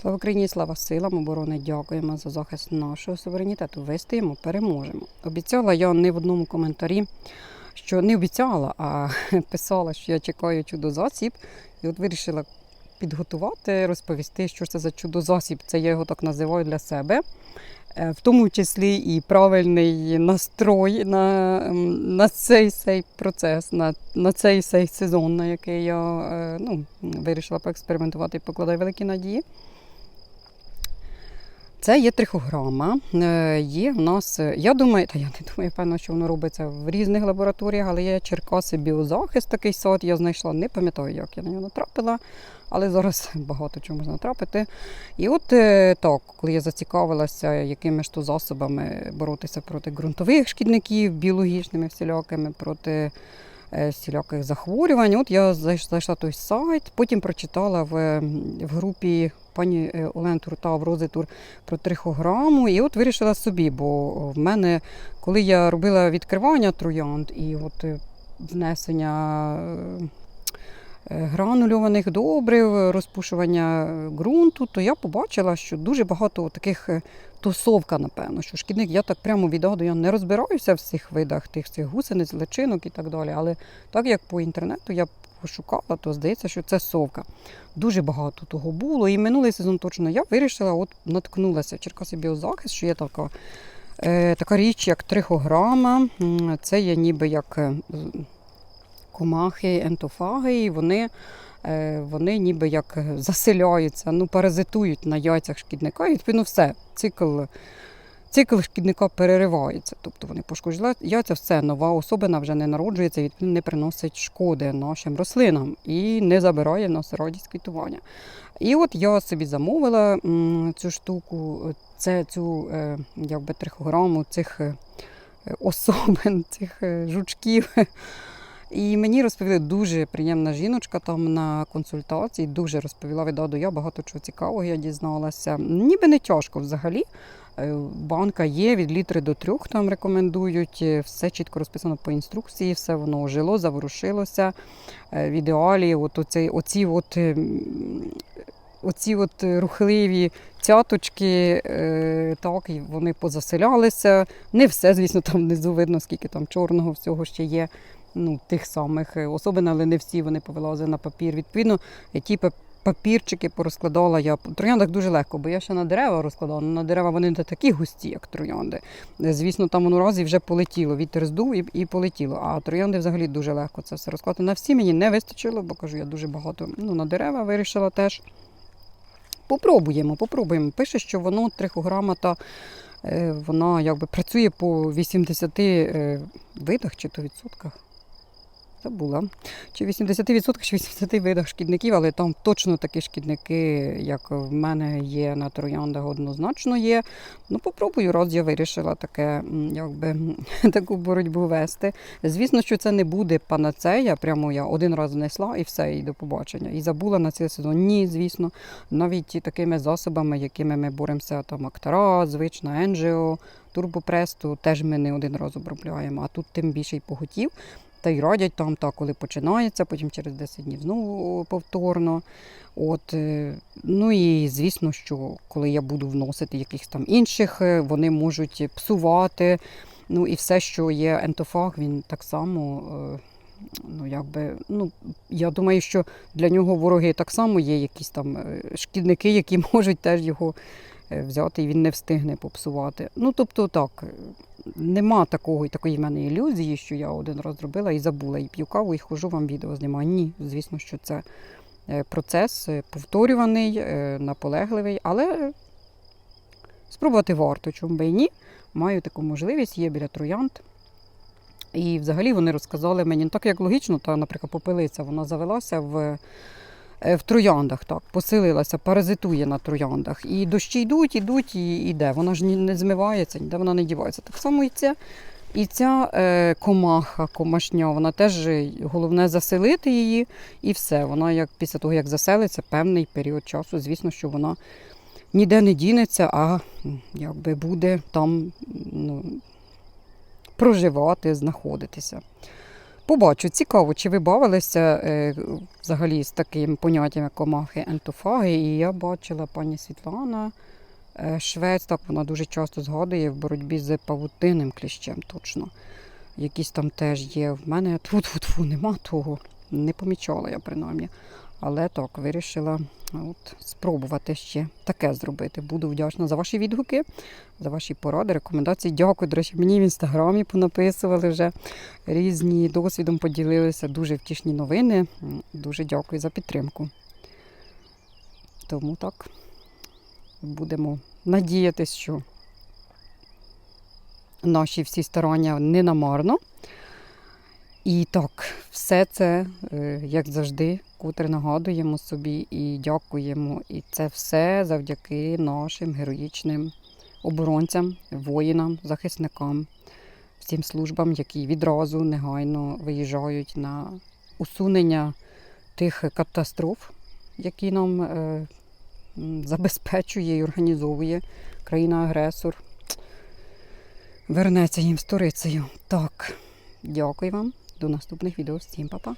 Слава Україні, слава силам оборони, дякуємо за захист нашого суверенітету. Вистоїмо, переможемо. Обіцяла я не в одному коментарі, що не обіцяла, а писала, що я чекаю чудозасіб. І от вирішила підготувати, розповісти, що це за чудозасіб. Це я його так називаю для себе. Е, В тому числі і правильний настрой на, на цей цей процес, на, на цей цей сезон, на який я е, ну, вирішила поекспериментувати і покладаю великі надії. Це є трихограма. Е, Є в нас, е, я думаю, та я не думаю, певно, що воно робиться в різних лабораторіях, але є Черкаси біозахист, такий сад я знайшла, не пам'ятаю, як я на нього натрапила, але зараз багато чого можна натрапити. І от е, так, коли я зацікавилася, якими ж то засобами боротися проти ґрунтових шкідників, біологічними всілякими, проти всіляких захворювань. От я зайшла той сайт, потім прочитала в, в групі пані е, Олен в Розитур про трихограму. І от вирішила собі, бо в мене, коли я робила відкривання троянд і от е, внесення е, е, гранульованих добрив, розпушування е, ґрунту, то я побачила, що дуже багато таких е, тусовка, напевно, що шкідник, я так прямо віддаду, я не розбираюся в цих видах тих цих гусениць, личинок і так далі. Але так як по інтернету я пошукала, то здається, що це совка. Дуже багато того було. І минулий сезон точно я вирішила, от наткнулася в Черкаси біозахист, що є така, е, така річ, як трихограма. Це є ніби як комахи, ентофаги, і вони, е, вони ніби як заселяються, ну, паразитують на яйцях шкідника. І відповідно все. Цикл, цикл шкідника переривається. Тобто вони пошкоджують яйця, все, нова особина вже не народжується, відповідно не приносить шкоди нашим рослинам і не забирає в нас радість квітування. І от я собі замовила цю штуку, це цю е, якби трихограму цих е, особин, цих жучків. І мені розповіли дуже приємна жіночка там на консультації, дуже розповіла віддаду. Я багато чого цікавого я дізналася. Ніби не тяжко взагалі. Е, Банка є від літри до трьох, там рекомендують. Е, Все чітко розписано по інструкції, все воно ожило, заворушилося. Е, В ідеалі, от оці, оці от. Оці от рухливі цяточки, так, вони позаселялися. Не все, звісно, там внизу видно, скільки там чорного всього ще є. Ну, тих самих е, особин, але не всі вони повилазили на папір. Відповідно, ті папірчики порозкладала я. Трояндах дуже легко, бо я ще на дерева розкладала. На дерева вони не такі густі, як троянди. Е, Звісно, там воно разі вже полетіло. Вітер здув і, і полетіло. А троянди взагалі дуже легко це все розкласти. На всі мені не вистачило, бо кажу, я дуже багато ну, на дерева вирішила теж. Попробуємо, попробуємо. Пише, що воно трихограмата, е, вона якби працює по 80 е, видах чи то відсотках. Забула. Чи 80% чи 80 видах шкідників, але там точно такі шкідники, як в мене є на трояндах, однозначно є. Ну, попробую, раз я вирішила таке, якби, таку боротьбу вести. Звісно, що це не буде панацея. Прямо я один раз внесла і все, і до побачення. І забула на цей сезон. Ні, звісно. Навіть такими засобами, якими ми боремося, там Актара, звична Енджіо, Турбопресту, теж ми не один раз обробляємо, а тут тим більше й поготів. Та й радять там, так, коли починається, потім через 10 днів знову повторно. От, е, ну і звісно, що коли я буду вносити якихось там інших, е, вони можуть псувати. Ну і все, що є ентофаг, він так само. е, Ну, якби, ну, я думаю, що для нього вороги так само є якісь там шкідники, які можуть теж його взяти, і він не встигне попсувати. Ну, тобто так, е, нема такого, такої в мене ілюзії, що я один раз зробила і забула, і п'ю каву, і хожу вам відео знімаю. Ні, звісно, що це е, процес е, повторюваний, е, наполегливий, але спробувати варто, чому би і ні. Маю таку можливість, є біля троянд. І взагалі вони розказали мені, ну так як логічно, та, наприклад, попелиця, вона завелася в, е, в трояндах, так, поселилася, паразитує на трояндах. І дощі йдуть, йдуть, і йде. Вона ж не змивається, ніде вона не дівається. Так само і ця, і ця е, комаха, комашня, вона теж е, головне заселити її, і все. Вона як після того, як заселиться, певний період часу, звісно, що вона ніде не дінеться, а якби буде там ну, проживати, знаходитися. Побачу, цікаво, чи ви бавилися е, взагалі з таким поняттям, як комахи ентофаги. І я бачила пані Світлана е, Швець, так вона дуже часто згадує в боротьбі з павутинним кліщем точно. Якісь там теж є. В мене тфу-тфу-тфу, нема того. Не помічала я принаймні. Але так, вирішила от, спробувати ще таке зробити. Буду вдячна за ваші відгуки, за ваші поради, рекомендації. Дякую, до речі, мені в інстаграмі понаписували вже різні досвідом поділилися. Дуже втішні новини. Дуже дякую за підтримку. Тому так, будемо надіятися, що наші всі старання не намарно. І так, все це, е, як завжди, котре нагадуємо собі і дякуємо. І це все завдяки нашим героїчним оборонцям, воїнам, захисникам, всім службам, які відразу негайно виїжджають на усунення тих катастроф, які нам е, забезпечує і організовує країна-агресор. Вернеться їм сторицею. Так, дякую вам. До наступних відео. Всім па-па.